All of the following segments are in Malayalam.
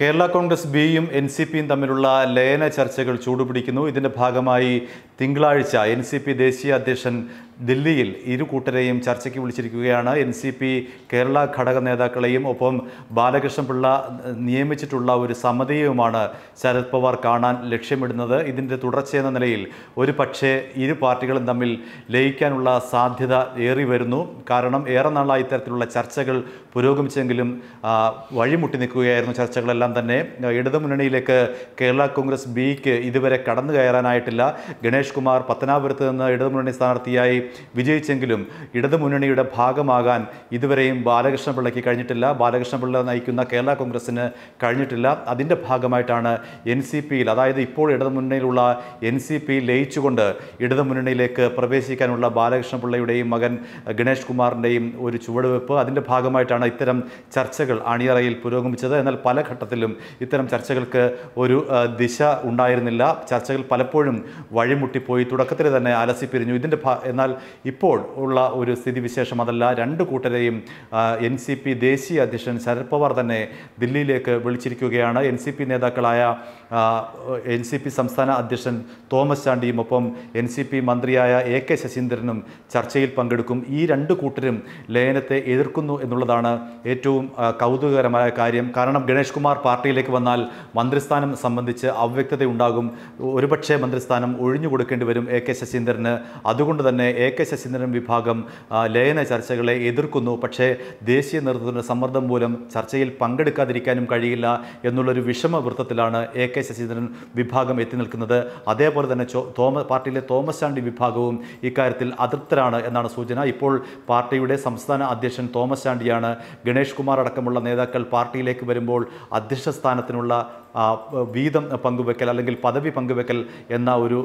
കേരള കോൺഗ്രസ് ബിയും എൻ സി പിയും തമ്മിലുള്ള ലയന ചർച്ചകൾ ചൂടുപിടിക്കുന്നു. ഇതിന്റെ ഭാഗമായി തിങ്കളാഴ്ച എൻ സി പി ദേശീയ അധ്യക്ഷൻ ദില്ലിയിൽ ഇരു കൂട്ടരെയും ചർച്ചയ്ക്ക് വിളിച്ചിരിക്കുകയാണ്. എൻ സി പി കേരള ഘടക നേതാക്കളെയും ഒപ്പം ബാലകൃഷ്ണപിള്ള നിയമിച്ചിട്ടുള്ള ഒരു സമിതിയുമാണ് ശരത് പവാർ കാണാൻ ലക്ഷ്യമിടുന്നത്. ഇതിന്റെ തുടർച്ചയെന്ന നിലയിൽ ഒരു പക്ഷേ ഇരു പാർട്ടികളും തമ്മിൽ ലയിക്കാനുള്ള സാധ്യത ഏറി വരുന്നു. കാരണം ഏറെ നാളായി ഇത്തരത്തിലുള്ള ചർച്ചകൾ പുരോഗമിച്ചെങ്കിലും വഴിമുട്ടി നിൽക്കുകയായിരുന്നു ചർച്ചകളെല്ലാം തന്നെ. ഇടതുമുന്നണിയിലേക്ക് കേരള കോൺഗ്രസ് ബിക്ക് ഇതുവരെ കടന്നു കയറാനായിട്ടില്ല. ഗണേഷ് കുമാർ പത്തനാപുരത്ത് നിന്ന് ഇടതുമുന്നണി സ്ഥാനാർത്ഥിയായി വിജയിച്ചെങ്കിലും ഇടതുമുന്നണിയുടെ ഭാഗമാകാൻ ഇതുവരെയും ബാലകൃഷ്ണപിള്ളയ്ക്ക് കഴിഞ്ഞിട്ടില്ല. ബാലകൃഷ്ണപിള്ള നയിക്കുന്ന കേരള കോൺഗ്രസിന് കഴിഞ്ഞിട്ടില്ല. അതിന്റെ ഭാഗമായിട്ടാണ് എൻ സി പിയിൽ അതായത് ഇപ്പോൾ ഇടതുമുന്നണിയിലുള്ള എൻ സി പി ലയിച്ചുകൊണ്ട് ഇടതുമുന്നണിയിലേക്ക് പ്രവേശിക്കാനുള്ള ബാലകൃഷ്ണപിള്ളയുടെയും മകൻ ഗണേഷ് കുമാറിന്റെയും ഒരു ചുവടുവെപ്പ് അതിന്റെ ഭാഗമായിട്ടാണ് ഇത്തരം ചർച്ചകൾ അണിയറയിൽ പുരോഗമിച്ചത്. എന്നാൽ പല ഘട്ടത്തിലും ഇത്തരം ചർച്ചകൾക്ക് ഒരു ദിശ ഉണ്ടായിരുന്നില്ല. ചർച്ചകൾ പലപ്പോഴും വഴിമുട്ടിപ്പോയി തുടക്കത്തിൽ തന്നെ അലസിപ്പിരിഞ്ഞു ഇതിന്റെ ഭാ എന്നാൽ ഇപ്പോൾ ഉള്ള ഒരു സ്ഥിതിവിശേഷം അതല്ല. രണ്ട് കൂട്ടരെയും എൻ സി പി ദേശീയ അധ്യക്ഷൻ ശരത് പവാർ തന്നെ ദില്ലിയിലേക്ക് വിളിച്ചിരിക്കുകയാണ്. എൻ സി പി നേതാക്കളായ എൻ സി പി സംസ്ഥാന അധ്യക്ഷൻ തോമസ് ചാണ്ടിയും ഒപ്പം എൻ സി പി മന്ത്രിയായ എ കെ ശശീന്ദ്രനും ചർച്ചയിൽ പങ്കെടുക്കും. ഈ രണ്ട് കൂട്ടരും ലയനത്തെ എതിർക്കുന്നു എന്നുള്ളതാണ് ഏറ്റവും കൗതുകകരമായ കാര്യം. കാരണം ഗണേഷ് കുമാർ പാർട്ടിയിലേക്ക് വന്നാൽ മന്ത്രിസ്ഥാനം സംബന്ധിച്ച് അവ്യക്തത ഉണ്ടാകും ഒരുപക്ഷെ മന്ത്രിസ്ഥാനം ഒഴിഞ്ഞു കൊടുക്കേണ്ടി വരും എ കെ ശശീന്ദ്രന്. അതുകൊണ്ട് തന്നെ എ കെ ശശീന്ദ്രൻ വിഭാഗം ലയന ചർച്ചകളെ എതിർക്കുന്നു. പക്ഷേ ദേശീയ നേതൃത്വത്തിന്റെ സമ്മർദ്ദം മൂലം ചർച്ചയിൽ പങ്കെടുക്കാതിരിക്കാനും കഴിയില്ല എന്നുള്ളൊരു വിഷമവൃത്തത്തിലാണ് എ കെ ശശീന്ദ്രൻ വിഭാഗം എത്തി നിൽക്കുന്നത്. അതേപോലെ തന്നെ തോമസ് തോമ പാർട്ടിയിലെ തോമസ് ചാണ്ടി വിഭാഗവും ഇക്കാര്യത്തിൽ അതൃപ്തരാണ് എന്നാണ് സൂചന. ഇപ്പോൾ പാർട്ടിയുടെ സംസ്ഥാന അധ്യക്ഷൻ തോമസ് ചാണ്ടിയാണ്. ഗണേഷ് കുമാർ അടക്കമുള്ള നേതാക്കൾ പാർട്ടിയിലേക്ക് വരുമ്പോൾ അധ്യക്ഷ സ്ഥാനത്തിനുള്ള വീതം പങ്കുവെക്കൽ അല്ലെങ്കിൽ പദവി പങ്കുവെക്കൽ എന്ന ഒരു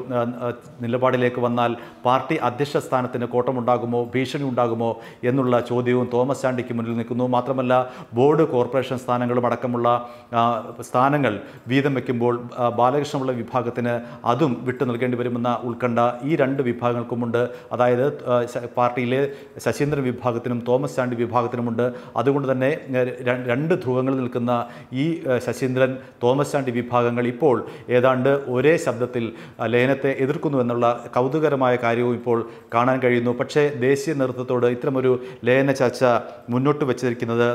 നിലപാടിലേക്ക് വന്നാൽ പാർട്ടി അധ്യക്ഷ സ്ഥാനത്തിന് കോട്ടമുണ്ടാകുമോ ഭീഷണി ഉണ്ടാകുമോ എന്നുള്ള ചോദ്യവും തോമസ് ചാണ്ടിക്ക് മുന്നിൽ നിൽക്കുന്നു. മാത്രമല്ല ബോർഡ് കോർപ്പറേഷൻ സ്ഥാനങ്ങളും അടക്കമുള്ള സ്ഥാനങ്ങൾ വീതം വയ്ക്കുമ്പോൾ ബാലകൃഷ്ണമുള്ള വിഭാഗത്തിന് അതും വിട്ടു നൽകേണ്ടി വരുമെന്ന ഉത്കണ്ഠ ഈ രണ്ട് വിഭാഗങ്ങൾക്കുമുണ്ട്. അതായത് പാർട്ടിയിലെ ശശീന്ദ്രൻ വിഭാഗത്തിനും തോമസ് ചാണ്ടി വിഭാഗത്തിനുമുണ്ട്. അതുകൊണ്ട് തന്നെ രണ്ട് ധ്രുവങ്ങളിൽ നിൽക്കുന്ന ഈ ശശീന്ദ്രൻ തോമസ് ചാണ്ടി വിഭാഗങ്ങൾ ഇപ്പോൾ ഏതാണ്ട് ഒരേ ശബ്ദത്തിൽ ലയനത്തെ എതിർക്കുന്നു എന്നുള്ള കൗതുകരമായ കാര്യവും ഇപ്പോൾ കാണാൻ കഴിയുന്നു. പക്ഷേ ദേശീയ നേതൃത്വത്തോട് ഇത്തരമൊരു ലയന ചർച്ച മുന്നോട്ട് വെച്ചിരിക്കുന്നത്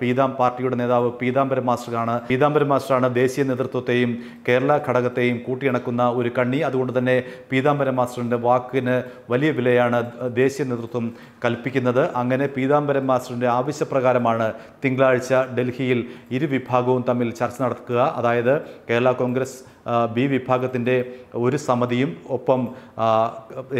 പീതാം പാർട്ടിയുടെ നേതാവ് പീതാംബരം മാസ്റ്ററാണ്. പീതാംബരം മാസ്റ്ററാണ് ദേശീയ നേതൃത്വത്തെയും കേരള ഘടകത്തെയും കൂട്ടിയിണക്കുന്ന ഒരു കണ്ണി. അതുകൊണ്ട് തന്നെ പീതാംബരം മാസ്റ്ററിന്റെ വാക്കിന് വലിയ വിലയാണ് ദേശീയ നേതൃത്വം കൽപ്പിക്കുന്നത്. അങ്ങനെ പീതാംബരം മാസ്റ്ററിന്റെ ആവശ്യപ്രകാരമാണ് തിങ്കളാഴ്ച ഡൽഹിയിൽ ഇരു വിഭാഗവും തമ്മിൽ ചർച്ച നടക്കുക. അതായത് കേരള കോൺഗ്രസ് ബി വിഭാഗത്തിന്റെ ഒരു സമിതിയും ഒപ്പം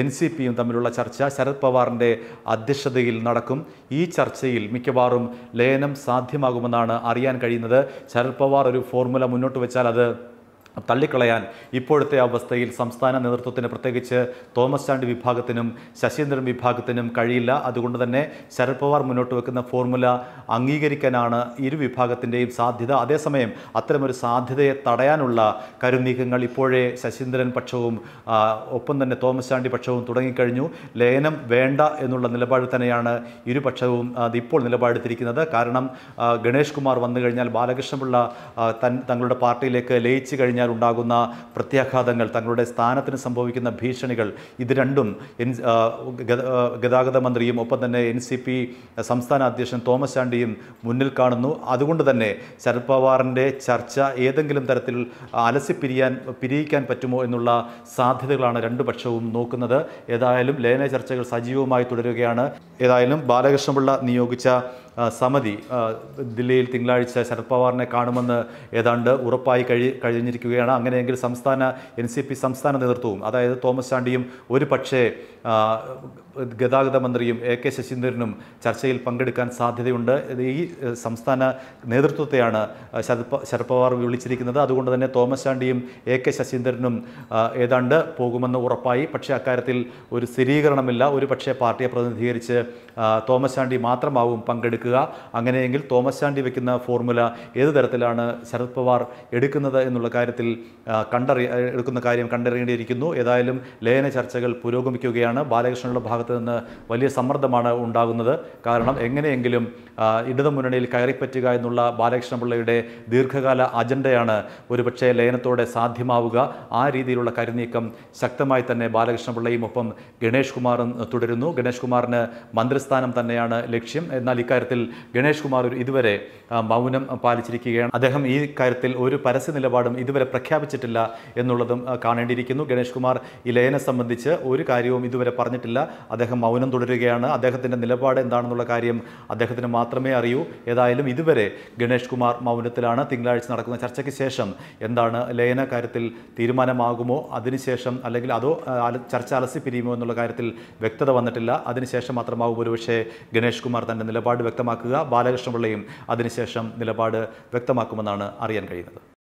എൻ സി പിയും തമ്മിലുള്ള ചർച്ച ശരത് പവാറിന്റെ അധ്യക്ഷതയിൽ നടക്കും. ഈ ചർച്ചയിൽ മിക്കവാറും ലയനം സാധ്യമാകുമെന്നാണ് അറിയാൻ കഴിയുന്നത്. ശരത് പവാർ ഒരു ഫോർമുല മുന്നോട്ട് വെച്ചാൽ അത് തള്ളിക്കളയാൻ ഇപ്പോഴത്തെ അവസ്ഥയിൽ സംസ്ഥാന നേതൃത്വത്തിന് പ്രത്യേകിച്ച് തോമസ് ചാണ്ടി വിഭാഗത്തിനും ശശീന്ദ്രൻ വിഭാഗത്തിനും കഴിയില്ല. അതുകൊണ്ട് തന്നെ ശരത് പവാർ മുന്നോട്ട് വെക്കുന്ന ഫോർമുല അംഗീകരിക്കാനാണ് ഇരു വിഭാഗത്തിന്റെയും സാധ്യത. അതേസമയം അത്തരമൊരു സാധ്യതയെ തടയാനുള്ള കരുനീക്കങ്ങൾ ഇപ്പോഴേ ശശീന്ദ്രൻ പക്ഷവും ഒപ്പം തന്നെ തോമസ് ചാണ്ടി പക്ഷവും തുടങ്ങിക്കഴിഞ്ഞു. ലയനം വേണ്ട എന്നുള്ള നിലപാട് തന്നെയാണ് ഇരുപക്ഷവും അതിപ്പോൾ നിലപാടെടുത്തിരിക്കുന്നത്. കാരണം ഗണേഷ് കുമാർ വന്നു കഴിഞ്ഞാൽ ബാലകൃഷ്ണപിള്ള തങ്ങളുടെ പാർട്ടിയിലേക്ക് ലയിച്ചു കഴിഞ്ഞാൽ ഉണ്ടാകുന്ന പ്രത്യാഘാതങ്ങൾ തങ്ങളുടെ സ്ഥാനത്തിന് സംഭവിക്കുന്ന ഭീഷണികൾ ഇത് രണ്ടും എൻ ഗതാഗത മന്ത്രിയും ഒപ്പം തന്നെ എൻ സി പി സംസ്ഥാന അധ്യക്ഷൻ തോമസ് ചാണ്ടിയും മുന്നിൽ കാണുന്നു. അതുകൊണ്ട് തന്നെ ശരത് പവാറിന്റെ ചർച്ച ഏതെങ്കിലും തരത്തിൽ അലസിപ്പിരിയാൻ പിരിയിക്കാൻ പറ്റുമോ എന്നുള്ള സാധ്യതകളാണ് രണ്ടു പക്ഷവും നോക്കുന്നത്. ഏതായാലും ലയന ചർച്ചകൾ സജീവമായി തുടരുകയാണ്. ഏതായാലും ബാലകൃഷ്ണപിള്ള നിയോഗിച്ച സമിതി ദില്ലിയിൽ തിങ്കളാഴ്ച ശരത് പവാറിനെ കാണുമെന്ന് ഏതാണ്ട് ഉറപ്പായി കഴി കഴിഞ്ഞിരിക്കുകയാണ് അങ്ങനെയെങ്കിൽ സംസ്ഥാന എൻ സി പി സംസ്ഥാന നേതൃത്വവും അതായത് തോമസ് ചാണ്ടിയും ഒരു പക്ഷേ ഗതാഗത മന്ത്രിയും എ കെ ശശീന്ദ്രനും ചർച്ചയിൽ പങ്കെടുക്കാൻ സാധ്യതയുണ്ട്. ഈ സംസ്ഥാന നേതൃത്വത്തെയാണ് ശരത് ശരത് വിളിച്ചിരിക്കുന്നത്. അതുകൊണ്ട് തന്നെ തോമസ് ചാണ്ടിയും എ കെ ശശീന്ദ്രനും ഏതാണ്ട് പോകുമെന്ന് ഉറപ്പായി. പക്ഷേ അക്കാര്യത്തിൽ ഒരു സ്ഥിരീകരണമില്ല. ഒരു പക്ഷേ പാർട്ടിയെ പ്രതിനിധീകരിച്ച് തോമസ് ചാണ്ടി മാത്രമാവും പങ്കെടുക്കുക. അങ്ങനെയെങ്കിൽ തോമസ് ചാണ്ടി വെക്കുന്ന ഫോർമുല ഏത് തരത്തിലാണ് ശരത് പവാർ എടുക്കുന്നത് എന്നുള്ള കാര്യത്തിൽ കാര്യത്തിൽ കണ്ടറി എടുക്കുന്ന കാര്യം കണ്ടറിയേണ്ടിയിരിക്കുന്നു. ഏതായാലും ലയന ചർച്ചകൾ പുരോഗമിക്കുകയാണ്. ബാലകൃഷ്ണനുള്ള ഭാഗത്ത് നിന്ന് വലിയ സമ്മർദ്ദമാണ് ഉണ്ടാകുന്നത്. കാരണം എങ്ങനെയെങ്കിലും ഇടതു മുന്നണിയിൽ കയറിപ്പറ്റുക എന്നുള്ള ബാലകൃഷ്ണപിള്ളയുടെ ദീർഘകാല അജണ്ടയാണ് ഒരുപക്ഷെ ലയനത്തോടെ സാധ്യമാവുക. ആ രീതിയിലുള്ള കരുനീക്കം ശക്തമായി തന്നെ ബാലകൃഷ്ണപിള്ളയും ഒപ്പം ഗണേഷ് കുമാറും തുടരുന്നു. ഗണേഷ് കുമാറിന് മന്ത്രിസ്ഥാനം തന്നെയാണ് ലക്ഷ്യം. എന്നാൽ ഇക്കാര്യത്തിൽ ഗണേഷ് കുമാർ ഇതുവരെ മൗനം പാലിച്ചിരിക്കുകയാണ്. അദ്ദേഹം ഈ കാര്യത്തിൽ ഒരു പരസ്യ നിലപാടും ഇതുവരെ പ്രഖ്യാപിച്ചിട്ടില്ല എന്നുള്ളതും കാണേണ്ടിയിരിക്കുന്നു. ഗണേഷ് കുമാർ ഈ ലയനെ സംബന്ധിച്ച് ഒരു കാര്യവും ഇതുവരെ പറഞ്ഞിട്ടില്ല. അദ്ദേഹം മൗനം തുടരുകയാണ്. അദ്ദേഹത്തിന്റെ നിലപാട് എന്താണെന്നുള്ള കാര്യം അദ്ദേഹത്തിന് മാത്രമേ അറിയൂ. ഏതായാലും ഇതുവരെ ഗണേഷ് കുമാർ മൗനത്തിലാണ് തിങ്കളാഴ്ച നടക്കുന്ന ചർച്ചയ്ക്ക് ശേഷം എന്താണ് ലയന കാര്യത്തിൽ തീരുമാനമാകുമോ? അതിനുശേഷം അല്ലെങ്കിൽ അതോ ചർച്ച അലസി പിരിയുമോ എന്നുള്ള കാര്യത്തിൽ വ്യക്തത വന്നിട്ടില്ല. അതിനുശേഷം മാത്രമാകും ഒരുപക്ഷെ ഗണേഷ് കുമാർ തന്റെ നിലപാട് വ്യക്തമാക്കുക. ബാലകൃഷ്ണപിള്ളയും അതിനുശേഷം നിലപാട് വ്യക്തമാക്കുമെന്നാണ് അറിയാൻ കഴിയുന്നത്.